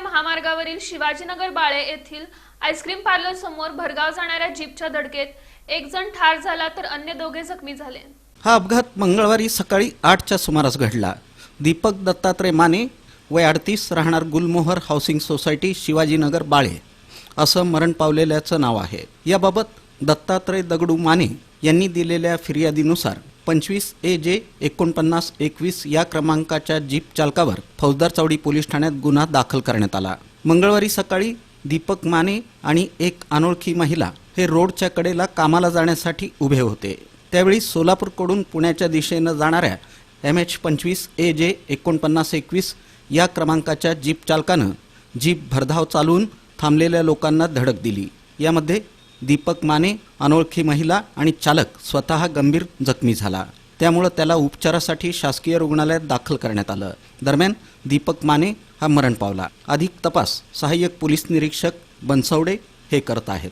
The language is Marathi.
महामार्गावरील शिवाजीनगर बाळे येथील आईस्क्रीम पार्लर समोर भरगाव जाणाऱ्या जीपच्या धडकेत एक जण ठार झाला तर अन्य दोघे जखमी झाले. हा अपघात मंगळवारी सकाळी आठच्या सुमारास घडला. दीपक दत्तात्रय माने वय अडतीस राहणार गुलमोहर हाऊसिंग सोसायटी शिवाजीनगर बाळे. असं मरण पावलेल्याचं नाव आहे. याबाबत दत्तात्रय दगडू माने यांनी दिलेल्या फिर्यादीनुसार पंचवीस ए जे एकोणपन्नास एकवीस या क्रमांकाच्या जीप चालकावर फौजदार चौडी पोलीस ठाण्यात गुन्हा दाखल करण्यात आला. मंगळवारी सकाळी दीपक माने आणि एक अनोळखी महिला हे रोडच्या कडेला कामाला जाण्यासाठी उभे होते. त्यावेळी सोलापूरकडून पुण्याच्या दिशेनं जाणाऱ्या एम एच पंचवीस ए जे एकोणपन्नास एकवीस या क्रमांकाच्या जीप चालकानं जीप भरधाव चालवून थांबलेल्या लोकांना धडक दिली. यामध्ये दीपक माने अनोळखी महिला आणि चालक स्वतः गंभीर जखमी झाला. त्यामुळं त्याला उपचारासाठी शासकीय रुग्णालयात दाखल करण्यात आलं. दरम्यान दीपक माने हा मरण पावला. अधिक तपास सहाय्यक पोलीस निरीक्षक बनसवडे हे करत आहेत.